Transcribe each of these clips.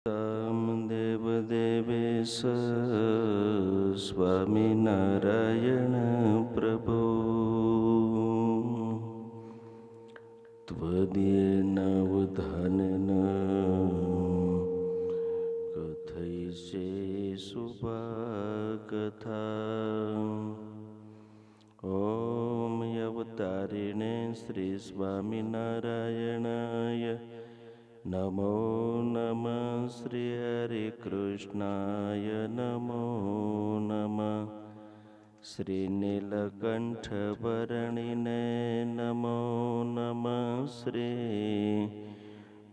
દેવ દેવેશ સ્વામી નારાયણ પ્રભો ત્વદીય નવધન કથઈ છે સુભાકથા ઓમ અવતારીણે શ્રી સ્વામિનારાયણાય नमो नमः श्रीहरिकृष्णाय नमो नमः। श्रीनीलकण्ठभरणिने नमो नमः श्री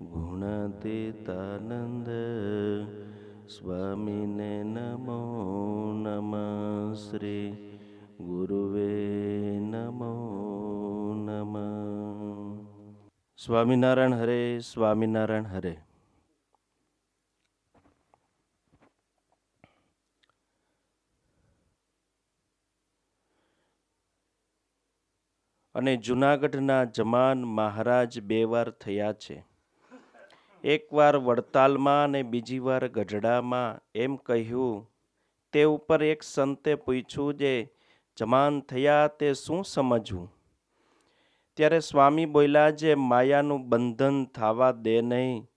गुणदितानन्द स्वामिने नमो नमः श्री गुरुवे नमो સ્વામિનારાયણ હરે સ્વામિનારાયણ હરે. અને જુનાગઢના જમાન મહારાજ બે વાર થયા છે. એકવાર વડતાલમાં અને બીજી વાર ગઢડામાં એમ કહ્યું, તે ઉપર એક સંતે પૂછ્યું જે જમાન થયા તે શું સમજવું? ત્યારે સ્વામી બોલ્યા, જે માયાનું બંધન થવા દે નહીં.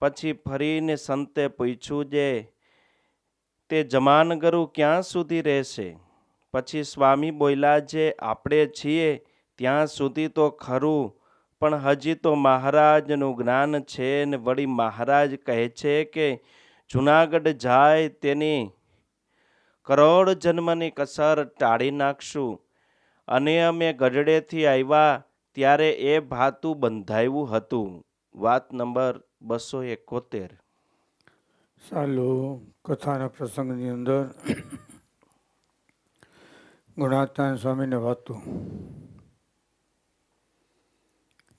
પછી ફરીને સંતે પૂછ્યું, જે તે જમાનગરુ ક્યાં સુધી રહેશે? પછી સ્વામી બોલ્યા, જે આપણે છીએ ત્યાં સુધી તો ખરું, પણ હજી તો મહારાજનું જ્ઞાન છે ને વળી મહારાજ કહે છે કે જુનાગઢ જાય તેની કરોડ જન્મની કસર ટાળી નાખશું. અને અમે ગઢડેથી આવ્યા ત્યારે એ ભાતું બંધાયું હતું. વાત નંબર બસો એકોતેર. ચાલો, કથાના પ્રસંગની અંદર ગુણાતાન સ્વામીને વાતું.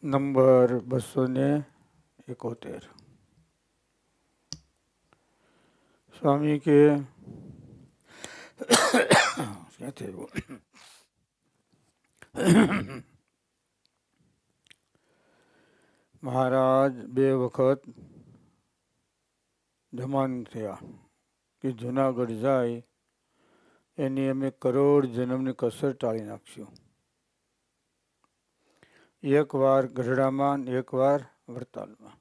નંબર બસો ને એકોતેર. સ્વામી કે, ક્યાંથી આવ્યું? મહારાજ બે વખત જમાન થયા કે જુનાગઢ જાય, એની અમે કરોડ જન્મની કસર ટાળી નાખશું એક વાર ગઢડામાં એક વાર વડતાલમાં.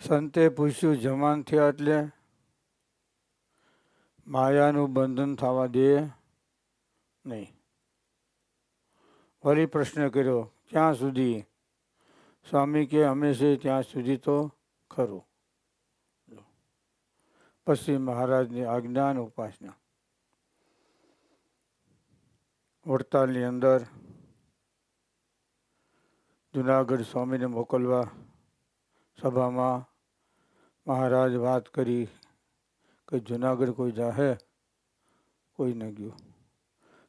સંતે પૂછ્યું, જમાન થયા એટલે? માયાનું બંધન થવા દે નહીં. વળી પ્રશ્ન કર્યો, ક્યાં સુધી? સ્વામી કે, અમે છે ત્યાં સુધી તો ખરું. પછી મહારાજની આજ્ઞા અને ઉપાસના. વડતાલની અંદર જુનાગઢ સ્વામીને મોકલવા સભામાં મહારાજ વાત કરી કે, જુનાગઢ કોઈ જાહે? કોઈ ન ગયું.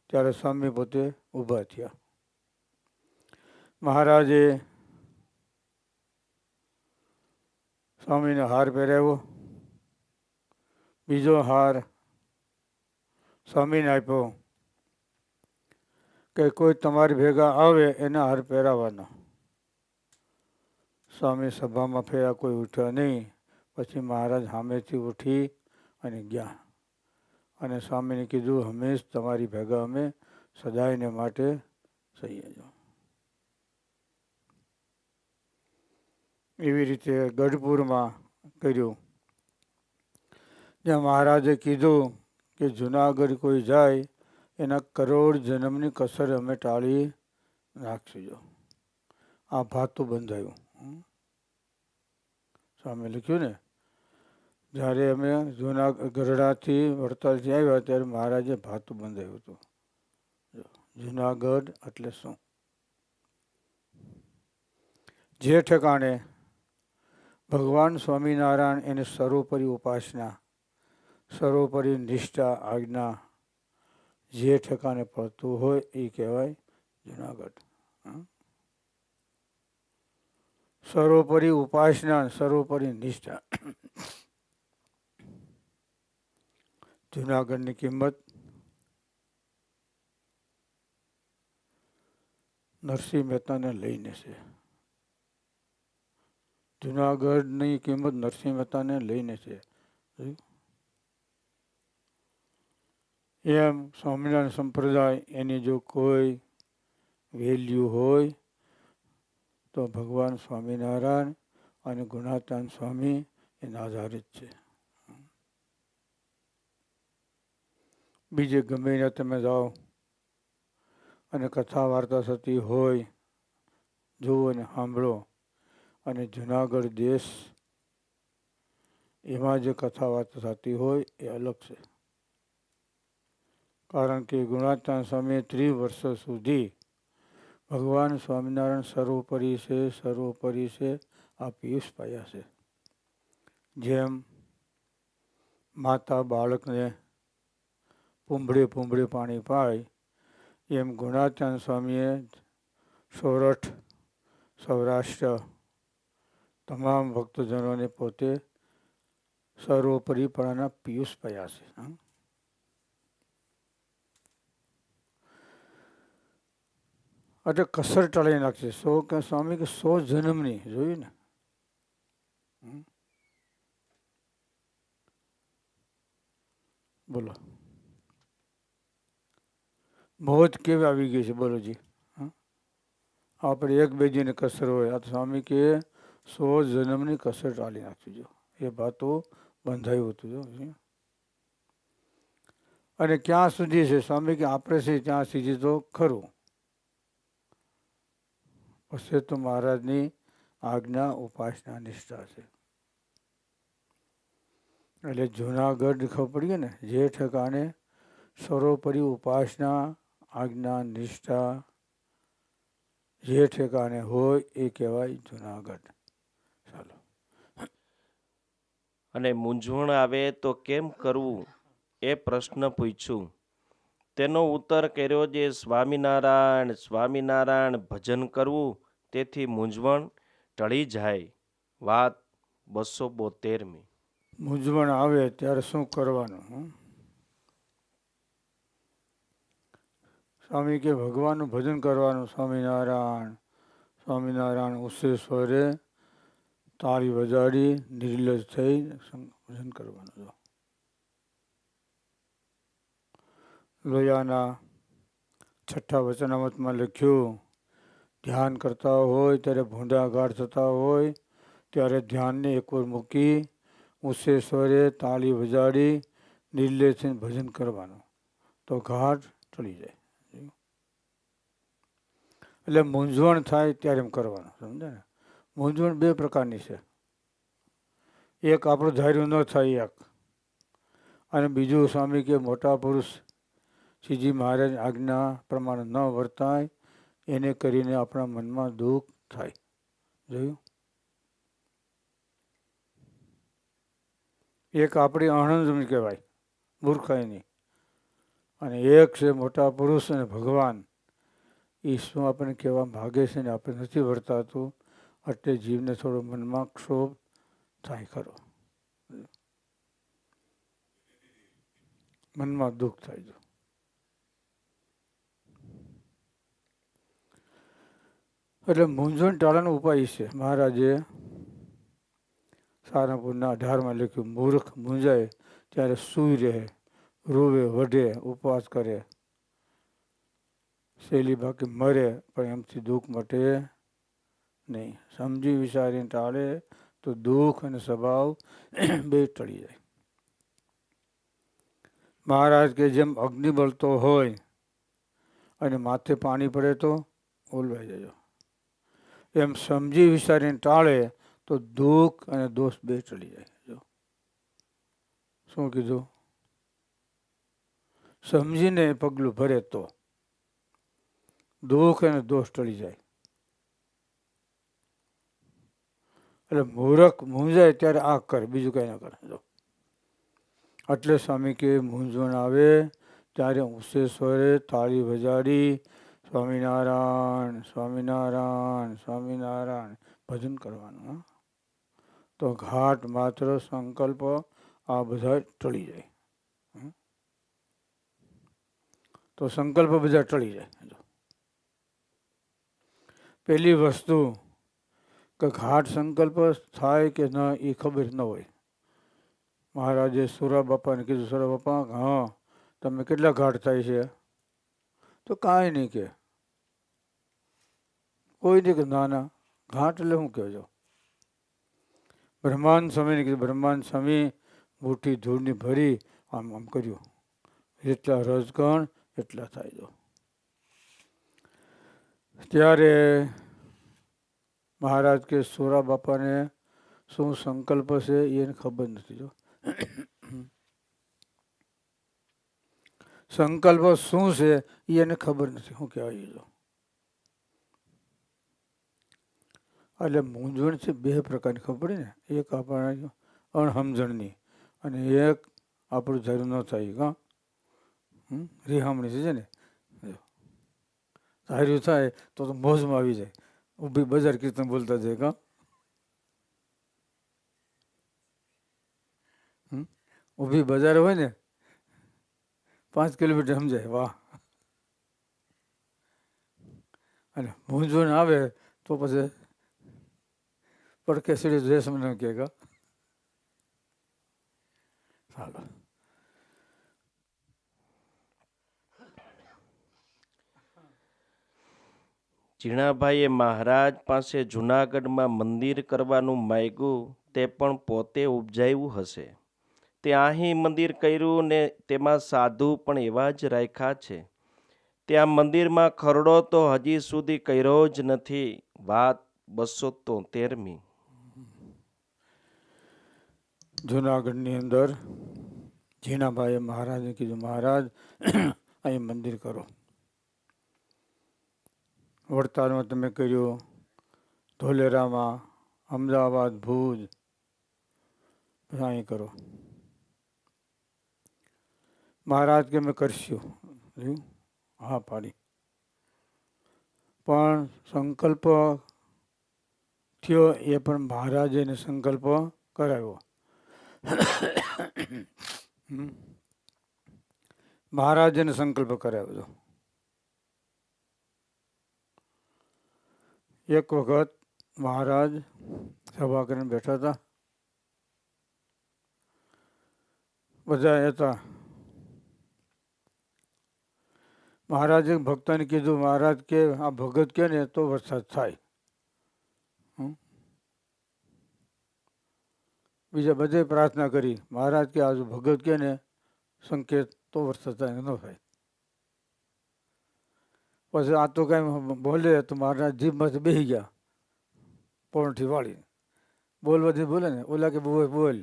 ત્યારે સ્વામી પોતે ઊભા થયા. મહારાજે સ્વામીને હાર પહેરાવ્યો. બીજો હાર સ્વામીને આપ્યો કે કોઈ તમારી ભેગા આવે એને હાર પહેરાવવાનો. સ્વામી સભામાં ફેરા કોઈ ઉઠ્યા નહીં. પછી મહારાજ સામેથી ઉઠી અને ગયા. અને સ્વામીને કીધું, હંમેશ, તમારી ભેગા અમે સદાયને માટે સહી જાઓ એવી રીતે ગઢપુરમાં કર્યું. જ્યાં મહારાજે કીધું કે જુનાગઢ કોઈ જાય, એના કરોડ જન્મની કસર અમે ટાળી નાખશું આ ભાતું બંધાયું. સામે લખ્યું ને, જ્યારે અમે જૂના ગઢડાથી વડતાલથી આવ્યા ત્યારે મહારાજે ભાતું બંધાયું હતું. જુનાગઢ એટલે શું? જે ઠેકાણે ભગવાન સ્વામિનારાયણ એને સર્વોપરી ઉપાસના, સર્વોપરી નિષ્ઠા, આજ્ઞા, જે ઠેકાને પડતું હોય એ કહેવાય જુનાગઢ. સર્વોપરી ઉપાસના સર્વોપરી નિષ્ઠા. જુનાગઢની કિંમત નરસિંહ મહેતાને લઈને છે. જુનાગઢની કિંમત નરસિંહ મહેતાને લઈને છે. એમ સ્વામિનારાયણ સંપ્રદાય એની જો કોઈ વેલ્યુ હોય, તો ભગવાન સ્વામિનારાયણ અને ગુણાતાન સ્વામી એના આધારિત છે. બીજે ગમે તમે જાઓ અને કથા વાર્તા થતી હોય, જુઓ અને સાંભળો. અને જુનાગઢ દેશ એમાં જે કથા વાત થતી હોય એ અલગ છે. કારણ કે ગુણાતાન સ્વામી ત્રીસ વર્ષ સુધી ભગવાન સ્વામિનારાયણ સર્વોપરી છે સર્વોપરી છે, આ પિયુષ પાયા છે. જેમ માતા બાળકને પૂંભળે પૂંભળે પાણી પાય, એમ ગુણાચાન સ્વામીએ સોરઠ સૌરાષ્ટ્ર તમામ ભક્તજનોને પોતે સર્વોપરીપણાના પિયુષ પાયા છે હં. એટલે કસર ટળી નાખશે સો કે સ્વામી કે સો જન્મની જોયું ને હમ. બોલો મોજ કેવી આવી ગઈ છે બોલો જી હં? આપણે એક બેજીને કસર હોય આ તો સ્વામી કે સો જન્મની કસર ટાળી નાખી જો. એ ભાતો બંધાયું હતું જો. અને ક્યાં સુધી છે સ્વામી કે આપણે છે ત્યાં સુધી તો ખરું. પછી તો મહારાજની આજ્ઞા, ઉપાસના, નિષ્ઠા છે. એટલે જુનાગઢ ખબર પડી ગઈ ને, જે ઠેકાણે સર્વોપરી ઉપાસના, આજ્ઞા, નિષ્ઠા જે ઠેકાણે હોય એ કહેવાય જુનાગઢ ચાલો અને મૂંઝવણ આવે તો કેમ કરવું? એ પ્રશ્ન પૂછ્યું. તેનો ઉત્તર કર્યો જે સ્વામિનારાયણ સ્વામિનારાયણ ભજન કરવું, તેથી મૂંઝવણ ટળી જાય. વાત બસો બોતેરમી. મૂંઝવણ આવે ત્યારે શું કરવાનું? સ્વામી કે ભગવાનનું ભજન કરવાનું, સ્વામિનારાયણ સ્વામિનારાયણ ઉચ્ચેશ્વરે તાળી વજાડી, નિર્લજ થઈ ભજન કરવાનું જો. લોયાના છઠ્ઠા વચનામતમાં લખ્યું, ધ્યાન કરતા હોય ત્યારે ભૂંડા ગાઢ થતા હોય, ત્યારે ધ્યાનને એકવાર મૂકી ઊંચે સ્વરે તાળી વજાડી નિર્લેથી ભજન કરવાનું. તો ઘાટ ટળી જાય. એટલે મૂંઝવણ થાય ત્યારે એમ કરવાનું સમજે ને? મૂંઝવણ બે પ્રકારની છે. એક આપણું ધાર્યું ન થાય એક. અને બીજું સ્વામી કે મોટા પુરુષ શ્રીજી મહારાજ આજ્ઞા પ્રમાણે ન વર્તાય, એને કરીને આપણા મનમાં દુઃખ થાય. જોયું? એક આપણી અણંદ કહેવાય, મૂર્ખાઈની. અને એક છે મોટા પુરુષ અને ભગવાન. એ શું આપણને કહેવા માગે છે ને આપણે નથી વર્તાતું? એટલે જીવને થોડો મનમાં ક્ષોભ થાય ખરો. મનમાં દુઃખ થાય છે એટલે મૂંઝવણ ટાળાનો ઉપાય છે. મહારાજે સારંગપુરના અઢારમાં લખ્યું, મૂર્ખ મૂંઝાય ત્યારે સૂઈ રહે, રોવે, વઢે, ઉપવાસ કરે. શૈલી બાકી મરે, પણ એમથી દુઃખ મટે નહીં. સમજી વિચારીને ટાળે તો દુઃખ અને સ્વભાવ બે ટળી જાય. મહારાજ કે જેમ અગ્નિ બળતો હોય અને માથે પાણી પડે તો ઓલવાઈ જજો. એમ સમજી વિચારીને ટાળે તો દુઃખ અને દોષ બે ટળી જાય. જો. શું કીધું? સમજીને પગલું ભરે તો દુઃખ અને દોષ ટળી જાય. એટલે મૂરખ મૂંઝાય ત્યારે આ કરે, બીજું કંઈ ના કરે. જો. એટલે સ્વામી કે મૂંઝવણ આવે ત્યારે ઊંચે સ્વરે તાળી વજાડી સ્વામિનારાયણ સ્વામિનારાયણ સ્વામિનારાયણ, ભજન કરવાનું તો ઘાટ માત્ર સંકલ્પ આ બધા ટળી જાય. તો સંકલ્પ બધા ટળી જાય પેલી વસ્તુ કે ઘાટ સંકલ્પ થાય કે ન, એ ખબર ન હોય. મહારાજે સુરા બાપાને કીધું સુરા બાપા હા, તમે કેટલા ઘાટ થાય છે? તો કાંઈ નહીં કે. કોઈ નહીં કે, ના ના, ઘાટ એટલે શું કહેજો? બ્રહ્માંડ સ્વામીને કીધું, બ્રહ્માંડ સ્વામી મોટી ધૂળની ભરી, આમ આમ કર્યું. જેટલા રસગણ એટલા થાય જો ત્યારે મહારાજ કે, સોરા બાપાને શું સંકલ્પ છે એને ખબર નથી, જો. સંકલ્પ શું છે એને ખબર નથી હું કહેવાય જો. એટલે મૂંઝવણ છે, બે પ્રકારની ખબર ને. એક આપણા અણસમજણની અને એક આપણું જરૂર ન થાય કાં હમ? રિહામણી છે ને. ધાર્યું થાય તો તો મોજમાં આવી જાય. ઊભી બજાર કીર્તન બોલતા જાય, કા? ઊભી બજાર હોય ને, પાંચ કિલોમીટર સમજાય, વાહ. અને મૂંઝવણ આવે તો પછી પડકે સીડી જય સમજ કે, કા? ઝીણાભાઈએ મહારાજ પાસે જૂનાગઢમાં મંદિર કરવાનું માગ્યું, તે પણ પોતે ઉપજાવ્યું હશે. તે અહીં મંદિર કર્યું ને તેમાં સાધુ પણ એવા જ રાખ્યા છે. ત્યાં મંદિરમાં ખરડો તો હજી સુધી કર્યો જ નથી, વાત બસો તોતેરમી. જુનાગઢની અંદર જીનાભાઈએ મહારાજને કીધું, મહારાજ અહીં મંદિર કરો. વડતાલમાં તમે કર્યું, ધોલેરામાં, અમદાવાદ, ભુજ. અહીં કરો. મહારાજ કે મેં કરશું? હા, પાડી. પણ સંકલ્પ થયો એ પણ મહારાજે સંકલ્પ કરાવ્યો. મહારાજને સંકલ્પ કરાવ્યો. હતો એક વખત મહારાજ સભા કરીને બેઠા હતા બધા હતા મહારાજે ભક્તને કીધું મહારાજ કે આ ભગત કે ને તો વરસાદ થાય હમ. બીજા બધે પ્રાર્થના કરી મહારાજ કે આજુ ભગત કે ને સંકેત તો વરસાદ થાય ન થાય પછી આ તો કાંઈ બોલે તો મહારાજ જીભમાંથી બેસી ગયા પોણથી વાળી બોલવાથી બોલે ને. ઓલા કે બોલ બોલ.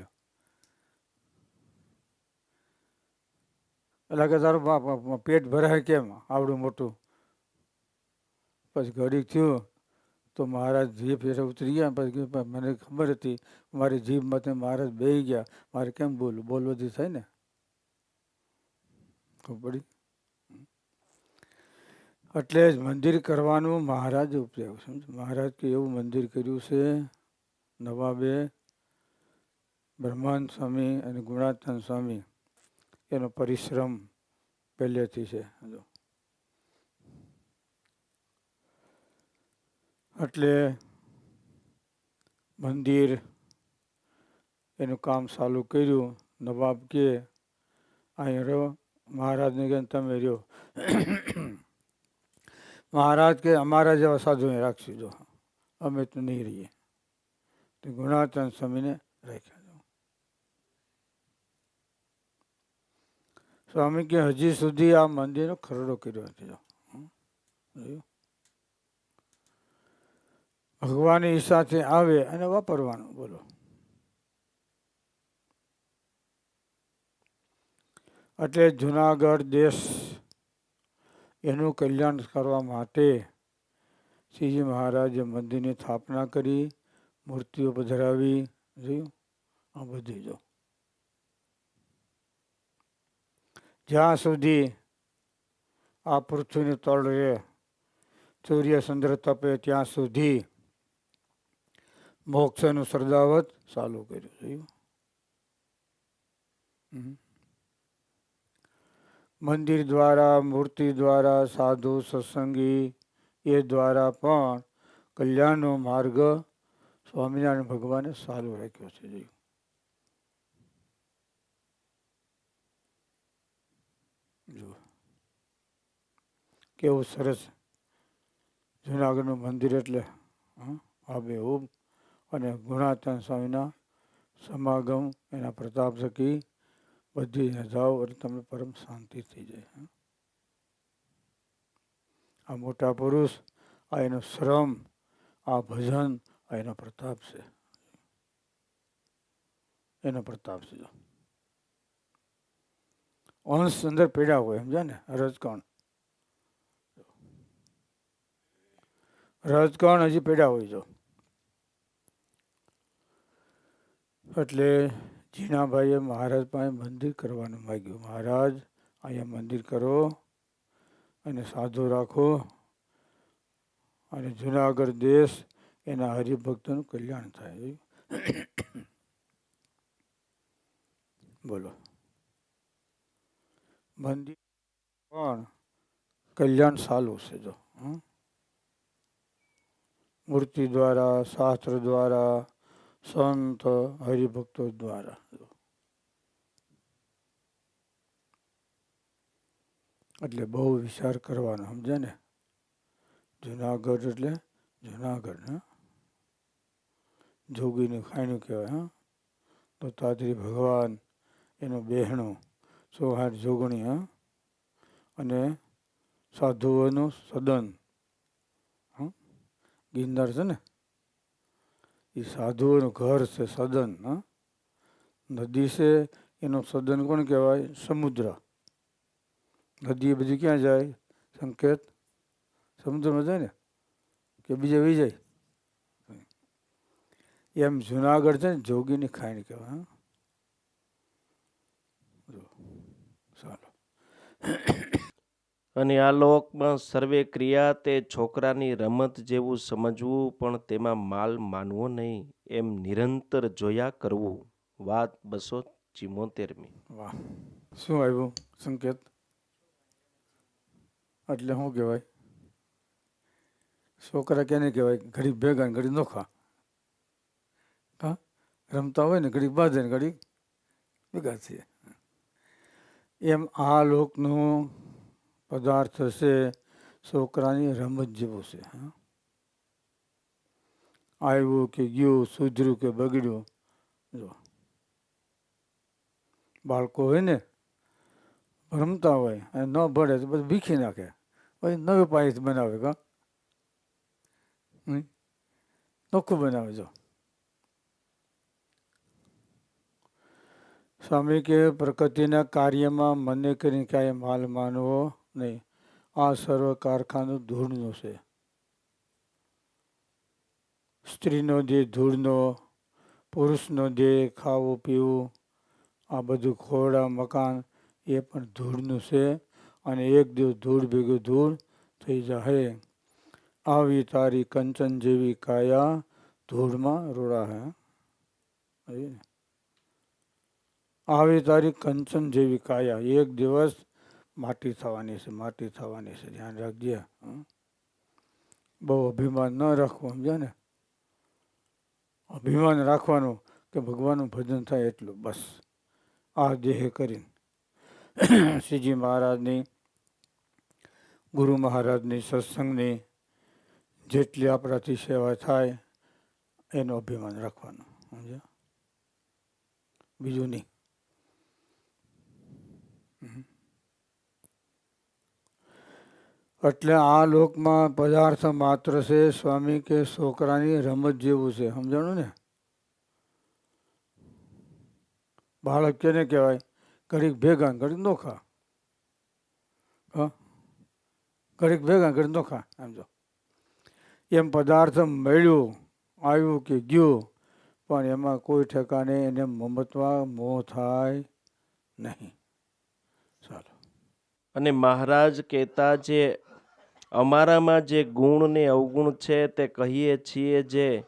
એટલે કે તારું બાપ પેટ ભરાય કેમ? આવડું મોટું. પછી ઘડીક થયું તો મહારાજ જીભ હેઠે ઉતરી ગયા પછી મને ખબર હતી મારી જીભમાંથી મહારાજ બેસી ગયા. મારે કેમ બોલવું? બોલવાથી થાય ને? ખબર પડી? એટલે જ મંદિર કરવાનું મહારાજ ઉપજાવ્યું સમજ? મહારાજ કે એવું મંદિર કર્યું છે, નવાબે બ્રહ્માંડ સ્વામી અને ગુણાતન સ્વામી, એનો પરિશ્રમ પહેલેથી છે હજુ એટલે મંદિર એનું કામ ચાલુ કર્યું, નવાબ કે, અહીં રહ્યો મહારાજને કે તમે રહ્યો. મહારાજ કે, અમારા જેવા સાધુ રાખશું, જો. અમે તો નહીં રહીએ. તો ગુણાચંદ સ્વામીને રાખ્યા જો સ્વામી કે, હજી સુધી આ મંદિરનો ખરડો કર્યો નથી? ભગવાનની ઈચ્છાથી આવે અને વાપરવાનું, બોલો. એટલે જુનાગઢ દેશ એનું કલ્યાણ કરવા માટે શ્રીજી મહારાજે મંદિરની સ્થાપના કરી, મૂર્તિઓ પધરાવી, જોયું? આ બધું જો. જ્યાં સુધી આ પૃથ્વીની તળ રહે, સૂર્ય ચંદ્ર તપે, ત્યાં સુધી મોક્ષનું શ્રદ્ધાવત ચાલુ કર્યું, જોયું. મંદિર દ્વારા મૂર્તિ દ્વારા સાધુ સત્સંગી એ દ્વારા પણ કલ્યાણનો માર્ગ સ્વામિનારાયણ ભગવાને ચાલુ રાખ્યો છે જુઓ. કેવું સરસ જુનાગઢનું મંદિર એટલે હં, આબેહૂબ અને ગુણાતન સ્વામીના સમાગમ એના પ્રતાપ થકી બધી જાઓ એટલે તમને પરમ શાંતિ થઈ જાય. આ મોટા પુરુષ, આ એનો શ્રમ, આ ભજન, આ એનો પ્રતાપ છે. એનો પ્રતાપ છે, જો. અંશ અંદર પીડા હોય, સમજ્યા ને? રજકણ રજકણ હજી પીડા હોય, જો. એટલે જીણાભાઈએ મહારાજ પાસે મંદિર કરવાનું માગ્યું. મહારાજ, અહીંયા મંદિર કરો અને સાધુ રાખો અને જુનાગઢ દેશ એના હરિભક્તોનું કલ્યાણ થાય. બોલો. મંદિર પણ કલ્યાણ સારું છે જો? મૂર્તિ દ્વારા, શાસ્ત્ર દ્વારા સંત હરિભક્તો દ્વારા. એટલે બહુ વિચાર કરવાનો સમજે ને? જુનાગઢ એટલે જુનાગઢ, હા? જોગીનું ખાયણું કહેવાય, હા? તો તાદરી ભગવાન, એનું બહેણું સોહાર જોગણી, હા? અને સાધુઓનું સદન, હા? ગિરનાર છે ને? એ સાધુઓનું ઘર છે, સદન, હા? નદી છે, એનું સદન કોણ કહેવાય? સમુદ્ર. નદી એ બધી ક્યાં જાય? સંકેત? સમુદ્રમાં જાય ને? કે બીજે વહી જાય? એમ જુનાગઢ છે ને, જોગીની ખાઈને કહેવાય, હા? ચાલો અને આ લોકમાં સર્વે ક્રિયા તે છોકરાની રમત જેવું સમજવું પણ તેમાં માલ માનવો નહીં, એમ નિરંતર જોયા કરવું. વાત બસો ચિમોતેરમી. વાહ. શું આવ્યું? સંકેત? એટલે શું કહેવાય? છોકરા કેને કહેવાય? ઘડી ભેગા ને ઘડી નોખા. હા? રમતા હોય ને ઘડી બાંધે ને ઘડી ભેગા થઈએ. એમ આ લોકનું પદાર્થ છે છોકરાની રમત જેવું છે હા આવ્યું કે ગયું સુધર્યું કે બગડ્યું જો બાળકો હોય ને રમતા હોય અને ન ભળે તો બધું ભીખી નાખે પછી નવી પાયસ બનાવે કા નોખું બનાવે જો સ્વામી કે પ્રકૃતિના કાર્યમાં મને કરીને ક્યાંય માલ માનવો નહીં. આ સર્વ કારખાનું ધૂળનું છે. સ્ત્રીનો દેહ ધૂળનો, પુરુષનો દેહ ખાવું, પીવું, આ બધું ખોરડા, મકાન, એ પણ ધૂળનું છે અને એક દિવસ ધૂળ ભેગું ધૂળ થઈ જાય આવી તારી કંચન જેવી કાયા ધૂળમાં રોડા હે. આવી તારી કંચન જેવી કાયા. એક દિવસ માટી થવાની છે, માટી થવાની છે, ધ્યાન રાખજે? બહુ અભિમાન ન રાખવું, સમજ્યા ને? અભિમાન રાખવાનું કે ભગવાનનું ભજન થાય એટલું, બસ. આ દેહ કરીને. શ્રીજી મહારાજની, ગુરુ મહારાજની સત્સંગની જેટલી આપણાથી સેવા થાય, એનું અભિમાન રાખવાનું, સમજ્યા? બીજું નહીં હમ. એટલે આ લોકમાં પદાર્થ માત્ર છે, સ્વામી કે છોકરાની રમત જેવું છે. સમજાણું ને? બાળક કેને કહેવાય? ઘડીક ભેગા, ઘડીક નોખા. ઘડીક ભેગા ઘડી નોખા. એમ જો. એમ પદાર્થ મળ્યું, આવ્યું કે ગયું, પણ એમાં કોઈ ઠેકાને એને મમતવા મોહ થાય નહીં. અને મહારાજ કહેતા જે, અમારામાં જે ગુણ ને અવગુણ છે તે કહીએ છીએ જે,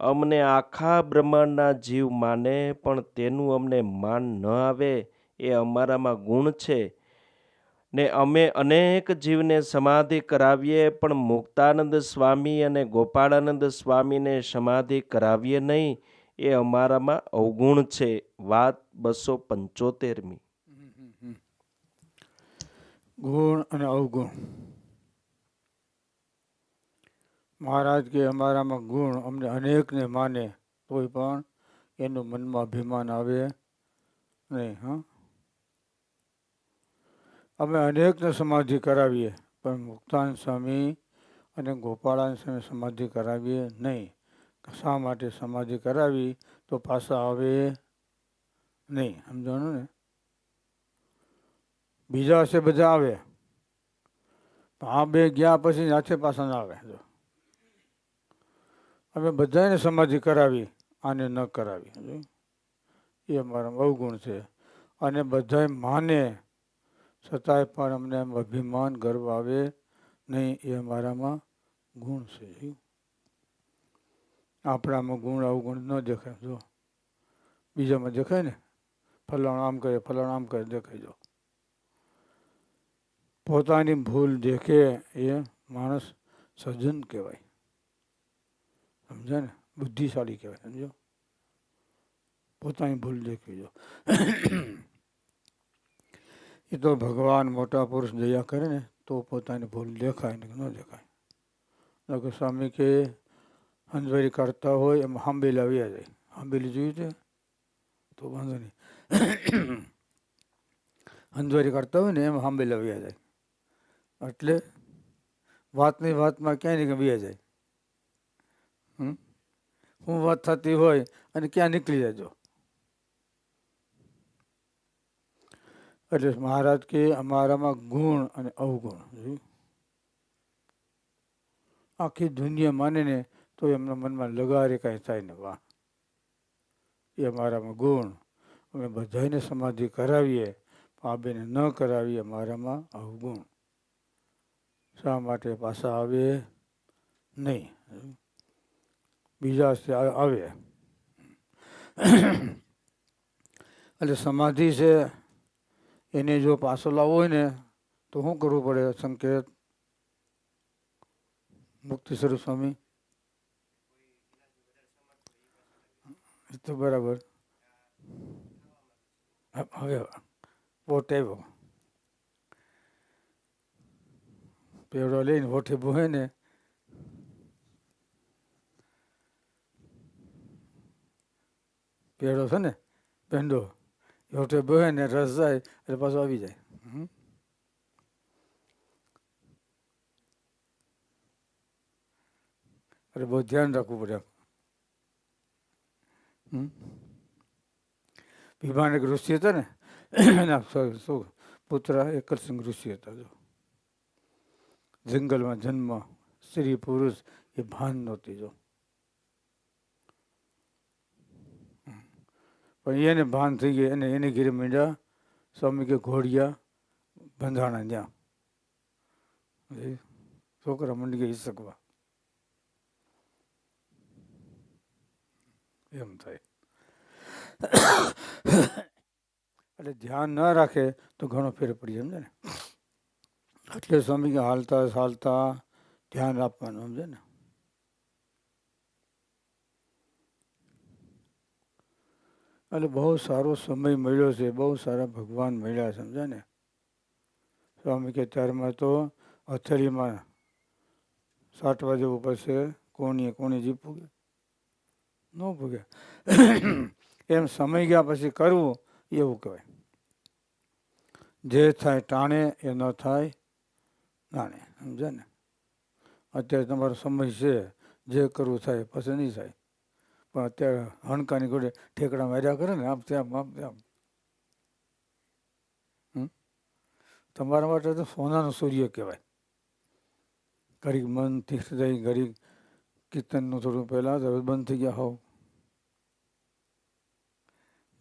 અમને આખા બ્રહ્માંડના જીવ માને, પણ તેનું અમને માન ન આવે એ અમારામાં ગુણ છે. ને અમે અનેક જીવને સમાધિ કરાવીએ, પણ મુક્તાનંદ સ્વામી અને ગોપાળાનંદ સ્વામીને સમાધિ કરાવીએ નહીં, એ અમારામાં અવગુણ છે. વાત બસો પંચોતેરમી. ગુણ અને અવગુણ. મહારાજ કે અમારામાં ગુણ અમને અનેકને માને, તોય પણ એનું મનમાં અભિમાન આવે નહીં, હા? અમે અનેકને સમાધિ કરાવીએ, પણ મુક્તાન સ્વામી અને ગોપાળાન સ્વામી સમાધિ કરાવીએ નહીં. શા માટે સમાધિ કરાવી? તો પાછા આવે નહીં, સમજાણું ને? બીજા હશે બધા આવે. આ બે ગયા પછી હાથે પાછા ના આવે. જો. અમે બધાને સમાધિ કરાવી, આને ન કરાવી. એ અમારા અવગુણ છે. અને બધાએ માને, છતાંય પણ અમને એમ અભિમાન, ગર્વ આવે નહીં, એ અમારામાં ગુણ છે. આપણામાં ગુણ અવગુણ ન દેખાય. જો. બીજામાં દેખાય ને? ફલાણું આમ કરે, ફલાણું આમ કરે, દેખાય. જો. પોતાની ભૂલ દેખે એ માણસ સજ્જન કહેવાય. સમજે ને? બુદ્ધિશાળી કહેવાય, સમજો? પોતાની ભૂલ દેખવી જો. એ તો ભગવાન મોટા પુરુષ દયા કરે ને, તો પોતાની ભૂલ દેખાય ને ન દેખાય. કે સ્વામી કે, હંજવારી કરતા હોય એમ હાંબેલ આવ્યા જાય. હાંબેલી જોયું છે તો વાંધો નહીં. હંજવારી કરતા હોય ને એમ હાંબેલ આવ્યા જાય. એટલે વાતની વાતમાં ક્યાંય ને બે જાય? હું વાત થતી હોય અને ક્યાં નીકળી જજો એટલે મહારાજ કે અમારામાં ગુણ અને અવગુણ. આખી દુનિયા માને ને તો એમના મનમાં લગારે કાંઈ થાય ને વાહ. એ અમારામાં ગુણ. અમે બધાને સમાધિ કરાવીએ, પણ બેને ન કરાવીએ અમારામાં અવગુણ. શા માટે પાછા આવે? નહીં. બીજા આવે. એટલે સમાધિ છે, એને જો પાછો લાવવો હોય ને, તો શું કરવું પડે? સંકેત? મુક્તિ સ્વરૂપ સ્વામી? તો બરાબર. હવે પોટ આવ્યો. પેવડો લઈને હોઠે બોહે ને પેડો છે ને, પેંડો હોઠે બોહે ને રસ જાય એટલે પાછો આવી જાય. એટલે બહુ ધ્યાન રાખવું પડે હમ. એક ઋષિ હતા ને, એના શું પુત્ર એકલસિંહ ઋષિ હતા જો જંગલમાં જન્મ, સ્ત્રી, પુરુષ, એ ભાન નહોતી જો. પણ એને ભાન થઈ ગઈ અને એને ઘેરે મીંડ્યા સ્વામી કે ઘોડિયા, બંધાણા ત્યાં છોકરા મંડી ગઈ શકવા. એમ થાય. એટલે ધ્યાન ન રાખે તો ઘણો ફેર પડી સમજે ને. એટલે સ્વામી કે હાલતા ચાલતા ધ્યાન આપવાનું સમજે ને? એટલે બહુ સારો સમય મળ્યો છે, બહુ સારા ભગવાન મળ્યા, સમજે ને? સ્વામી કે ત્યારમાં તો હથેળીમાં સાટવા જવું પડશે કોણીએ કોણી જી ભૂગે ન ભૂગે એમ સમય ગયા પછી કરવું એવું કહેવાય. જે થાય ટાણે એ ન થાય નાણે સમજે ને? અત્યારે તમારો સમય છે, જે કરવું થાય પછી નહીં થાય. પણ અત્યારે હણકાની ઘોડે ઠેકડા માર્યા કરે ને, આમ તેમ આમ તેમ? તમારા માટે તો સોનાનો સૂર્ય કહેવાય. ઘડીક મન તીર્થ થઈ ઘડીક કીર્તનનું થોડું પહેલાં તો બંધ થઈ ગયા હોવ.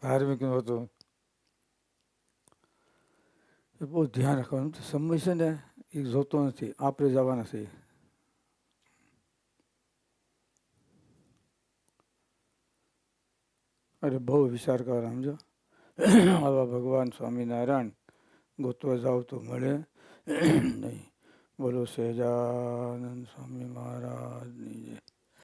ધાર્મિક હતું. એ બહુ ધ્યાન રાખવાનું. સમય છે ને એ જોતો નથી આપણે જવાના છે. અરે બહુ વિચાર કર સમજો આવા ભગવાન સ્વામિનારાયણ ગોતવા જાવ તો મળે. નહીં. બોલો, સહેજાનંદ સ્વામી મહારાજની જય.